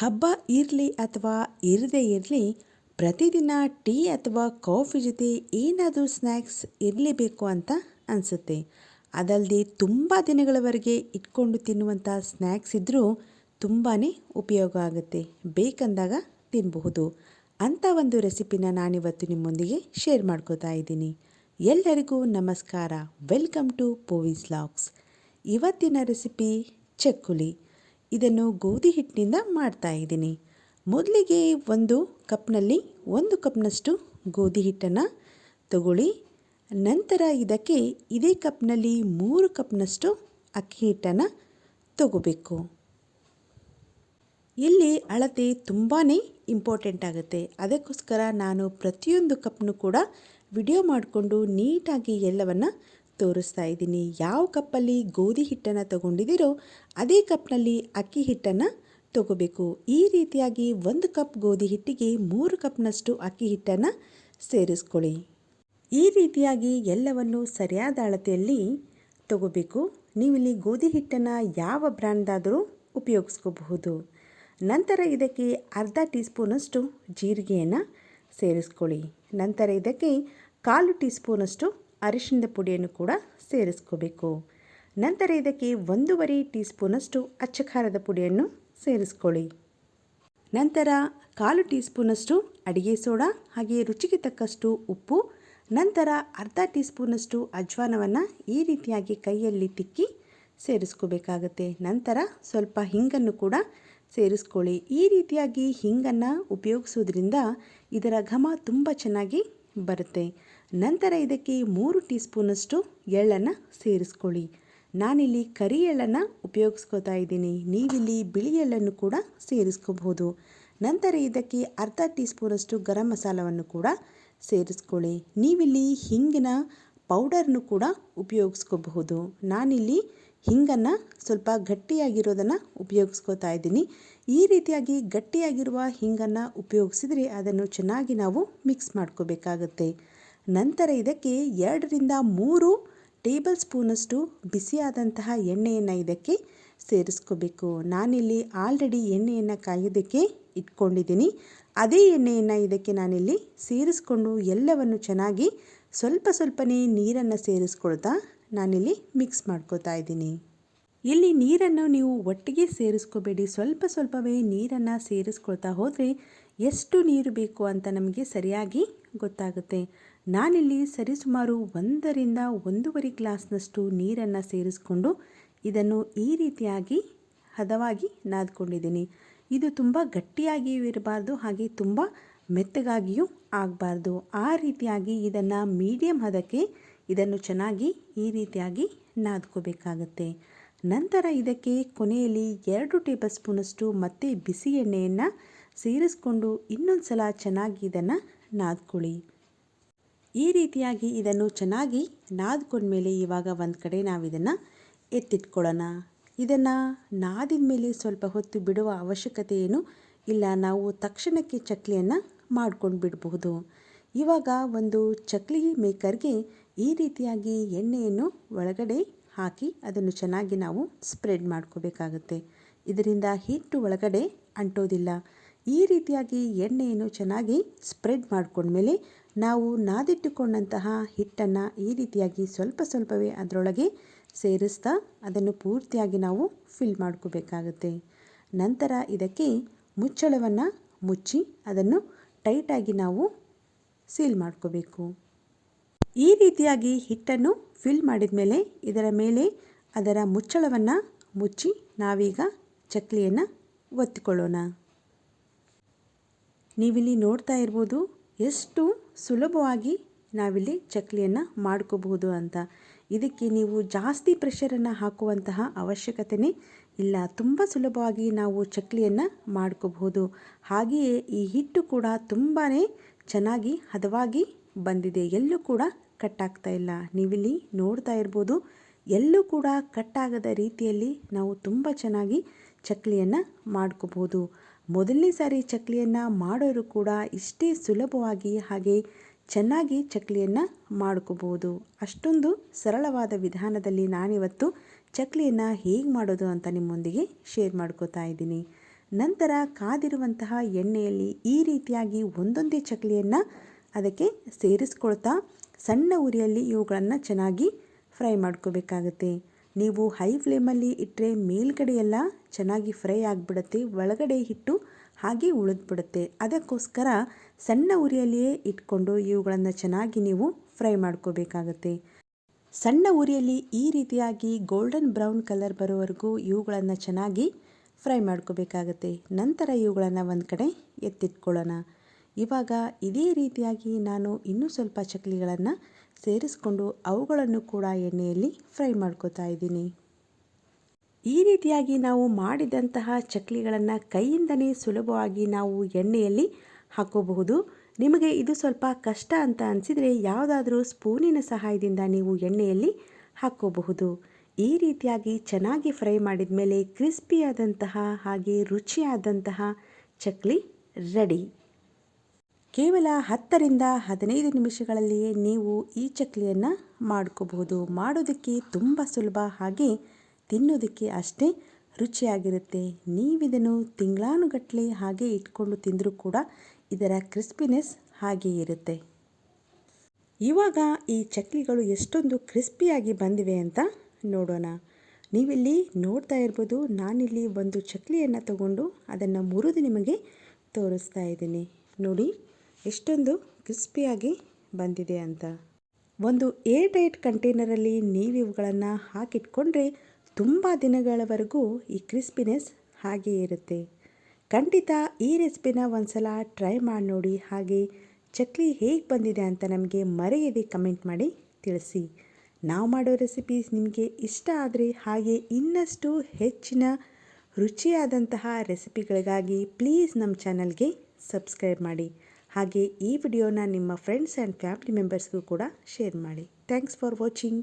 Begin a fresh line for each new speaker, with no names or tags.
ಹಬ್ಬ ಇರಲಿ ಅಥವಾ ಇರದೇ ಇರಲಿ, ಪ್ರತಿದಿನ ಟೀ ಅಥವಾ ಕಾಫಿ ಜೊತೆ ಏನಾದರೂ ಸ್ನ್ಯಾಕ್ಸ್ ಇರಲೇಬೇಕು ಅಂತ ಅನಿಸುತ್ತೆ. ಅದಲ್ಲದೆ ತುಂಬ ದಿನಗಳವರೆಗೆ ಇಟ್ಕೊಂಡು ತಿನ್ನುವಂಥ ಸ್ನ್ಯಾಕ್ಸ್ ಇದ್ದರೂ ತುಂಬಾ ಉಪಯೋಗ ಆಗುತ್ತೆ. ಬೇಕಂದಾಗ ತಿನ್ನಬಹುದು ಅಂಥ ಒಂದು ರೆಸಿಪಿನ ನಾನಿವತ್ತು ನಿಮ್ಮೊಂದಿಗೆ ಶೇರ್ ಮಾಡ್ಕೋತಾ ಇದ್ದೀನಿ. ಎಲ್ಲರಿಗೂ ನಮಸ್ಕಾರ. ವೆಲ್ಕಮ್ ಟು ಪೋವಿಸ್ ಲಾಕ್ಸ್. ಇವತ್ತಿನ ರೆಸಿಪಿ ಚಕ್ಕುಲಿ. ಇದನ್ನು ಗೋಧಿ ಹಿಟ್ಟಿನಿಂದ ಮಾಡ್ತಾ ಇದ್ದೀನಿ. ಮೊದಲಿಗೆ ಒಂದು ಕಪ್ನಲ್ಲಿ ಒಂದು ಕಪ್ನಷ್ಟು ಗೋಧಿ ಹಿಟ್ಟನ್ನು ತಗೊಳ್ಳಿ. ನಂತರ ಇದಕ್ಕೆ ಇದೇ ಕಪ್ನಲ್ಲಿ ಮೂರು ಕಪ್ನಷ್ಟು ಅಕ್ಕಿ ಹಿಟ್ಟನ್ನು ತಗೋಬೇಕು. ಇಲ್ಲಿ ಅಳತೆ ತುಂಬಾ ಇಂಪಾರ್ಟೆಂಟ್ ಆಗುತ್ತೆ. ಅದಕ್ಕೋಸ್ಕರ ನಾನು ಪ್ರತಿಯೊಂದು ಕಪ್ನು ಕೂಡ ವಿಡಿಯೋ ಮಾಡಿಕೊಂಡು ನೀಟಾಗಿ ಎಲ್ಲವನ್ನು ತೋರಿಸ್ತಾ ಇದ್ದೀನಿ. ಯಾವ ಕಪ್ಪಲ್ಲಿ ಗೋಧಿ ಹಿಟ್ಟನ್ನು ತಗೊಂಡಿದ್ದೀರೋ ಅದೇ ಕಪ್ನಲ್ಲಿ ಅಕ್ಕಿ ಹಿಟ್ಟನ್ನು ತಗೋಬೇಕು. ಈ ರೀತಿಯಾಗಿ ಒಂದು ಕಪ್ ಗೋಧಿ ಹಿಟ್ಟಿಗೆ ಮೂರು ಕಪ್ನಷ್ಟು ಅಕ್ಕಿ ಹಿಟ್ಟನ್ನು ಸೇರಿಸ್ಕೊಳ್ಳಿ. ಈ ರೀತಿಯಾಗಿ ಎಲ್ಲವನ್ನು ಸರಿಯಾದ ಅಳತೆಯಲ್ಲಿ ತಗೋಬೇಕು. ನೀವಿಲ್ಲಿ ಗೋಧಿ ಹಿಟ್ಟನ್ನು ಯಾವ ಬ್ರ್ಯಾಂಡ್ದಾದರೂ ಉಪಯೋಗಿಸ್ಕೋಬಹುದು. ನಂತರ ಇದಕ್ಕೆ ಅರ್ಧ ಟೀ ಸ್ಪೂನಷ್ಟು ಜೀರಿಗೆಯನ್ನು ಸೇರಿಸ್ಕೊಳ್ಳಿ. ನಂತರ ಇದಕ್ಕೆ ಕಾಲು ಟೀ ಸ್ಪೂನಷ್ಟು ಅರಿಶಿಣದ ಪುಡಿಯನ್ನು ಕೂಡ ಸೇರಿಸ್ಕೋಬೇಕು. ನಂತರ ಇದಕ್ಕೆ ಒಂದೂವರೆ ಟೀ ಸ್ಪೂನಷ್ಟು ಅಚ್ಚಖಾರದ ಪುಡಿಯನ್ನು ಸೇರಿಸ್ಕೊಳ್ಳಿ. ನಂತರ ಕಾಲು ಟೀ ಸ್ಪೂನಷ್ಟು ಅಡಿಗೆ ಸೋಡಾ, ಹಾಗೆ ರುಚಿಗೆ ತಕ್ಕಷ್ಟು ಉಪ್ಪು, ನಂತರ ಅರ್ಧ ಟೀ ಸ್ಪೂನಷ್ಟು ಅಜ್ವಾನವನ್ನು ಈ ರೀತಿಯಾಗಿ ಕೈಯಲ್ಲಿ ತಿಕ್ಕಿ ಸೇರಿಸ್ಕೋಬೇಕಾಗತ್ತೆ. ನಂತರ ಸ್ವಲ್ಪ ಹಿಂಗನ್ನು ಕೂಡ ಸೇರಿಸ್ಕೊಳ್ಳಿ. ಈ ರೀತಿಯಾಗಿ ಹಿಂಗನ್ನು ಉಪಯೋಗಿಸೋದ್ರಿಂದ ಇದರ ಘಮ ತುಂಬ ಚೆನ್ನಾಗಿ ಬರುತ್ತೆ. ನಂತರ ಇದಕ್ಕೆ ಮೂರು ಟೀ ಸ್ಪೂನಷ್ಟು ಎಳ್ಳನ್ನು ಸೇರಿಸ್ಕೊಳ್ಳಿ. ನಾನಿಲ್ಲಿ ಕರಿ ಎಳ್ಳನ್ನು ಉಪಯೋಗಿಸ್ಕೋತಾ ಇದ್ದೀನಿ. ನೀವಿಲ್ಲಿ ಬಿಳಿ ಎಳ್ಳನ್ನು ಕೂಡ ಸೇರಿಸ್ಕೋಬಹುದು. ನಂತರ ಇದಕ್ಕೆ ಅರ್ಧ ಟೀ ಸ್ಪೂನಷ್ಟು ಗರಂ ಮಸಾಲವನ್ನು ಕೂಡ ಸೇರಿಸ್ಕೊಳ್ಳಿ. ನೀವಿಲ್ಲಿ ಹಿಂಗಿನ ಪೌಡರ್ನು ಕೂಡ ಉಪಯೋಗಿಸ್ಕೋಬಹುದು. ನಾನಿಲ್ಲಿ ಹಿಂಗನ್ನು ಸ್ವಲ್ಪ ಗಟ್ಟಿಯಾಗಿರೋದನ್ನು ಉಪಯೋಗಿಸ್ಕೋತಾ ಇದ್ದೀನಿ. ಈ ರೀತಿಯಾಗಿ ಗಟ್ಟಿಯಾಗಿರುವ ಹಿಂಗನ್ನು ಉಪಯೋಗಿಸಿದರೆ ಅದನ್ನು ಚೆನ್ನಾಗಿ ನಾವು ಮಿಕ್ಸ್ ಮಾಡ್ಕೋಬೇಕಾಗತ್ತೆ. ನಂತರ ಇದಕ್ಕೆ ಎರಡರಿಂದ ಮೂರು ಟೇಬಲ್ ಸ್ಪೂನಷ್ಟು ಬಿಸಿಯಾದಂತಹ ಎಣ್ಣೆಯನ್ನು ಇದಕ್ಕೆ ಸೇರಿಸ್ಕೋಬೇಕು. ನಾನಿಲ್ಲಿ ಆಲ್ರೆಡಿ ಎಣ್ಣೆಯನ್ನು ಕಾಯೋದಕ್ಕೆ ಇಟ್ಕೊಂಡಿದ್ದೀನಿ. ಅದೇ ಎಣ್ಣೆಯನ್ನು ಇದಕ್ಕೆ ನಾನಿಲ್ಲಿ ಸೇರಿಸ್ಕೊಂಡು ಎಲ್ಲವನ್ನು ಚೆನ್ನಾಗಿ ಸ್ವಲ್ಪ ಸ್ವಲ್ಪನೇ ನೀರನ್ನು ಸೇರಿಸ್ಕೊಳ್ತಾ ನಾನಿಲ್ಲಿ ಮಿಕ್ಸ್ ಮಾಡ್ಕೋತಾ ಇದ್ದೀನಿ. ಇಲ್ಲಿ ನೀರನ್ನು ನೀವು ಒಟ್ಟಿಗೆ ಸೇರಿಸ್ಕೋಬೇಡಿ. ಸ್ವಲ್ಪ ಸ್ವಲ್ಪವೇ ನೀರನ್ನು ಸೇರಿಸ್ಕೊಳ್ತಾ ಹೋದರೆ ಎಷ್ಟು ನೀರು ಬೇಕು ಅಂತ ನಮಗೆ ಸರಿಯಾಗಿ ಗೊತ್ತಾಗುತ್ತೆ. ನಾನಿಲ್ಲಿ ಸರಿಸುಮಾರು ಒಂದರಿಂದ ಒಂದೂವರೆ ಗ್ಲಾಸ್ನಷ್ಟು ನೀರನ್ನು ಸೇರಿಸ್ಕೊಂಡು ಇದನ್ನು ಈ ರೀತಿಯಾಗಿ ಹದವಾಗಿ ನಾದ್ಕೊಂಡಿದ್ದೀನಿ. ಇದು ತುಂಬ ಗಟ್ಟಿಯಾಗಿಯೂ ಇರಬಾರ್ದು, ಹಾಗೆ ತುಂಬ ಮೆತ್ತಗಾಗಿಯೂ ಆಗಬಾರ್ದು. ಆ ರೀತಿಯಾಗಿ ಇದನ್ನು ಮೀಡಿಯಮ್ ಹದಕ್ಕೆ ಇದನ್ನು ಚೆನ್ನಾಗಿ ಈ ರೀತಿಯಾಗಿ ನಾದ್ಕೋಬೇಕಾಗತ್ತೆ. ನಂತರ ಇದಕ್ಕೆ ಕೊನೆಯಲ್ಲಿ ಎರಡು ಟೇಬಲ್ ಸ್ಪೂನಷ್ಟು ಮತ್ತೆ ಬಿಸಿ ಎಣ್ಣೆಯನ್ನು ಸೇರಿಸ್ಕೊಂಡು ಇನ್ನೊಂದು ಸಲ ಚೆನ್ನಾಗಿ ಇದನ್ನು ನಾದ್ಕೊಳ್ಳಿ. ಈ ರೀತಿಯಾಗಿ ಇದನ್ನು ಚೆನ್ನಾಗಿ ನಾದ್ಕೊಂಡ್ಮೇಲೆ ಇವಾಗ ಒಂದು ಕಡೆ ನಾವು ಇದನ್ನು ಎತ್ತಿಟ್ಕೊಳ್ಳೋಣ. ಇದನ್ನು ನಾದಿದ ಮೇಲೆ ಸ್ವಲ್ಪ ಹೊತ್ತು ಬಿಡುವ ಅವಶ್ಯಕತೆ ಏನು ಇಲ್ಲ. ನಾವು ತಕ್ಷಣಕ್ಕೆ ಚಕ್ಲಿಯನ್ನು ಮಾಡ್ಕೊಂಡು ಬಿಡಬಹುದು ಇವಾಗ ಒಂದು ಚಕ್ಲಿ ಮೇಕರ್ಗೆ ಈ ರೀತಿಯಾಗಿ ಎಣ್ಣೆಯನ್ನು ಒಳಗಡೆ ಹಾಕಿ ಅದನ್ನು ಚೆನ್ನಾಗಿ ನಾವು ಸ್ಪ್ರೆಡ್ ಮಾಡ್ಕೋಬೇಕಾಗುತ್ತೆ. ಇದರಿಂದ ಹಿಟ್ಟು ಒಳಗಡೆ ಅಂಟೋದಿಲ್ಲ. ಈ ರೀತಿಯಾಗಿ ಎಣ್ಣೆಯನ್ನು ಚೆನ್ನಾಗಿ ಸ್ಪ್ರೆಡ್ ಮಾಡಿಕೊಂಡ್ಮೇಲೆ ನಾವು ನಾದಿಟ್ಟುಕೊಂಡಂತಹ ಹಿಟ್ಟನ್ನು ಈ ರೀತಿಯಾಗಿ ಸ್ವಲ್ಪ ಸ್ವಲ್ಪವೇ ಅದರೊಳಗೆ ಸೇರಿಸ್ತಾ ಅದನ್ನು ಪೂರ್ತಿಯಾಗಿ ನಾವು ಫಿಲ್ ಮಾಡ್ಕೋಬೇಕಾಗುತ್ತೆ. ನಂತರ ಇದಕ್ಕೆ ಮುಚ್ಚಳವನ್ನು ಮುಚ್ಚಿ ಅದನ್ನು ಟೈಟಾಗಿ ನಾವು ಸೀಲ್ ಮಾಡ್ಕೋಬೇಕು. ಈ ರೀತಿಯಾಗಿ ಹಿಟ್ಟನ್ನು ಫಿಲ್ ಮಾಡಿದ ಮೇಲೆ ಇದರ ಮೇಲೆ ಅದರ ಮುಚ್ಚಳವನ್ನು ಮುಚ್ಚಿ ನಾವೀಗ ಚಕ್ಲಿಯನ್ನು ಒತ್ತಿಕೊಳ್ಳೋಣ. ನೀವಿಲ್ಲಿ ನೋಡ್ತಾ ಇರ್ಬೋದು ಎಷ್ಟು ಸುಲಭವಾಗಿ ನಾವಿಲ್ಲಿ ಚಕ್ಲಿಯನ್ನು ಮಾಡ್ಕೋಬಹುದು ಅಂತ. ಇದಕ್ಕೆ ನೀವು ಜಾಸ್ತಿ ಪ್ರೆಷರನ್ನು ಹಾಕುವಂತಹ ಅವಶ್ಯಕತೆಯೇ ಇಲ್ಲ. ತುಂಬ ಸುಲಭವಾಗಿ ನಾವು ಚಕ್ಲಿಯನ್ನು ಮಾಡ್ಕೋಬಹುದು. ಹಾಗೆಯೇ ಈ ಹಿಟ್ಟು ಕೂಡ ತುಂಬಾ ಚೆನ್ನಾಗಿ ಹದವಾಗಿ ಬಂದಿದೆ. ಎಲ್ಲೂ ಕೂಡ ಕಟ್ಟಾಗ್ತಾ ಇಲ್ಲ. ನೀವಿಲ್ಲಿ ನೋಡ್ತಾ ಇರ್ಬೋದು, ಎಲ್ಲೂ ಕೂಡ ಕಟ್ಟಾಗದ ರೀತಿಯಲ್ಲಿ ನಾವು ತುಂಬ ಚೆನ್ನಾಗಿ ಚಕ್ಲಿಯನ್ನು ಮಾಡ್ಕೋಬೋದು ಮೊದಲನೇ ಸಾರಿ ಚಕ್ಲಿಯನ್ನು ಮಾಡೋರು ಕೂಡ ಇಷ್ಟೇ ಸುಲಭವಾಗಿ ಹಾಗೆ ಚೆನ್ನಾಗಿ ಚಕ್ಲಿಯನ್ನು ಮಾಡ್ಕೋಬೋದು ಅಷ್ಟೊಂದು ಸರಳವಾದ ವಿಧಾನದಲ್ಲಿ ನಾನಿವತ್ತು ಚಕ್ಲಿಯನ್ನು ಹೇಗೆ ಮಾಡೋದು ಅಂತ ನಿಮ್ಮೊಂದಿಗೆ ಶೇರ್ ಮಾಡ್ಕೋತಾ ಇದ್ದೀನಿ. ನಂತರ ಕಾದಿರುವಂತಹ ಎಣ್ಣೆಯಲ್ಲಿ ಈ ರೀತಿಯಾಗಿ ಒಂದೊಂದೇ ಚಕ್ಲಿಯನ್ನು ಅದಕ್ಕೆ ಸೇರಿಸ್ಕೊಳ್ತಾ ಸಣ್ಣ ಉರಿಯಲ್ಲಿ ಇವುಗಳನ್ನು ಚೆನ್ನಾಗಿ ಫ್ರೈ ಮಾಡ್ಕೋಬೇಕಾಗತ್ತೆ. ನೀವು ಹೈ ಫ್ಲೇಮಲ್ಲಿ ಇಟ್ಟರೆ ಮೇಲ್ಗಡೆ ಎಲ್ಲ ಚೆನ್ನಾಗಿ ಫ್ರೈ ಆಗಿಬಿಡುತ್ತೆ, ಒಳಗಡೆ ಹಿಟ್ಟು ಹಾಗೆ ಉಳಿದ್ಬಿಡುತ್ತೆ. ಅದಕ್ಕೋಸ್ಕರ ಸಣ್ಣ ಉರಿಯಲ್ಲಿಯೇ ಇಟ್ಕೊಂಡು ಇವುಗಳನ್ನು ಚೆನ್ನಾಗಿ ನೀವು ಫ್ರೈ ಮಾಡ್ಕೋಬೇಕಾಗತ್ತೆ. ಸಣ್ಣ ಉರಿಯಲ್ಲಿ ಈ ರೀತಿಯಾಗಿ ಗೋಲ್ಡನ್ ಬ್ರೌನ್ ಕಲರ್ ಬರೋವರೆಗೂ ಇವುಗಳನ್ನು ಚೆನ್ನಾಗಿ ಫ್ರೈ ಮಾಡ್ಕೋಬೇಕಾಗತ್ತೆ. ನಂತರ ಇವುಗಳನ್ನು ಒಂದು ಕಡೆ ಎತ್ತಿಟ್ಕೊಳ್ಳೋಣ. ಇವಾಗ ಇದೇ ರೀತಿಯಾಗಿ ನಾನು ಇನ್ನೂ ಸ್ವಲ್ಪ ಚಕ್ಲಿಗಳನ್ನು ಸೇರಿಸ್ಕೊಂಡು ಅವುಗಳನ್ನು ಕೂಡ ಎಣ್ಣೆಯಲ್ಲಿ ಫ್ರೈ ಮಾಡ್ಕೋತಾ ಇದ್ದೀನಿ. ಈ ರೀತಿಯಾಗಿ ನಾವು ಮಾಡಿದಂತಹ ಚಕ್ಲಿಗಳನ್ನು ಕೈಯಿಂದನೇ ಸುಲಭವಾಗಿ ನಾವು ಎಣ್ಣೆಯಲ್ಲಿ ಹಾಕೋಬಹುದು. ನಿಮಗೆ ಇದು ಸ್ವಲ್ಪ ಕಷ್ಟ ಅಂತ ಅನಿಸಿದರೆ ಯಾವುದಾದ್ರೂ ಸ್ಪೂನಿನ ಸಹಾಯದಿಂದ ನೀವು ಎಣ್ಣೆಯಲ್ಲಿ ಹಾಕ್ಕೋಬಹುದು ಈ ರೀತಿಯಾಗಿ ಚೆನ್ನಾಗಿ ಫ್ರೈ ಮಾಡಿದ ಮೇಲೆ ಕ್ರಿಸ್ಪಿಯಾದಂತಹ ಹಾಗೆ ರುಚಿಯಾದಂತಹ ಚಕ್ಲಿ ರೆಡಿ. ಕೇವಲ ಹತ್ತರಿಂದ ಹದಿನೈದು ನಿಮಿಷಗಳಲ್ಲಿಯೇ ನೀವು ಈ ಚಕ್ಲಿಯನ್ನು ಮಾಡ್ಕೋಬಹುದು. ಮಾಡೋದಕ್ಕೆ ತುಂಬ ಸುಲಭ, ಹಾಗೆ ತಿನ್ನೋದಕ್ಕೆ ಅಷ್ಟೇ ರುಚಿಯಾಗಿರುತ್ತೆ. ನೀವಿದನ್ನು ತಿಂಗಳಾನುಗಟ್ಟಲೆ ಹಾಗೆ ಇಟ್ಕೊಂಡು ತಿಂದರೂ ಕೂಡ ಇದರ ಕ್ರಿಸ್ಪಿನೆಸ್ ಹಾಗೆ ಇರುತ್ತೆ. ಇವಾಗ ಈ ಚಕ್ಲಿಗಳು ಎಷ್ಟೊಂದು ಕ್ರಿಸ್ಪಿಯಾಗಿ ಬಂದಿವೆ ಅಂತ ನೋಡೋಣ. ನೀವಿಲ್ಲಿ ನೋಡ್ತಾ ಇರ್ಬೋದು, ನಾನಿಲ್ಲಿ ಒಂದು ಚಕ್ಲಿಯನ್ನು ತಗೊಂಡು ಅದನ್ನು ಮುರಿದು ನಿಮಗೆ ತೋರಿಸ್ತಾ ಇದ್ದೀನಿ. ನೋಡಿ, ಎಷ್ಟೊಂದು ಕ್ರಿಸ್ಪಿಯಾಗಿ ಬಂದಿದೆ ಅಂತ. ಒಂದು ಏರ್ ಟೈಟ್ ಕಂಟೈನರಲ್ಲಿ ನೀವು ಇವುಗಳನ್ನು ಹಾಕಿಟ್ಕೊಂಡ್ರೆ ತುಂಬ ದಿನಗಳವರೆಗೂ ಈ ಕ್ರಿಸ್ಪಿನೆಸ್ ಹಾಗೆ ಇರುತ್ತೆ. ಖಂಡಿತ ಈ ರೆಸಿಪಿನ ಒಂದು ಸಲ ಟ್ರೈ ಮಾಡಿ ನೋಡಿ ಹಾಗೆ ಚಕ್ಲಿ ಹೇಗೆ ಬಂದಿದೆ ಅಂತ ನಮಗೆ ಮರೆಯದೆ ಕಮೆಂಟ್ ಮಾಡಿ ತಿಳಿಸಿ. ನಾವು ಮಾಡೋ ರೆಸಿಪೀಸ್ ನಿಮಗೆ ಇಷ್ಟ ಆದರೆ ಹಾಗೆ ಇನ್ನಷ್ಟು ಹೆಚ್ಚಿನ ರುಚಿಯಾದಂತಹ ರೆಸಿಪಿಗಳಿಗಾಗಿ ಪ್ಲೀಸ್ ನಮ್ಮ ಚಾನಲ್ಗೆ ಸಬ್ಸ್ಕ್ರೈಬ್ ಮಾಡಿ. ಹಾಗೆ ಈ ವಿಡಿಯೋನ ನಿಮ್ಮ ಫ್ರೆಂಡ್ಸ್ ಆ್ಯಂಡ್ ಫ್ಯಾಮಿಲಿ ಮೆಂಬರ್ಸ್ಗೂ ಕೂಡ ಶೇರ್ ಮಾಡಿ. Thanks for watching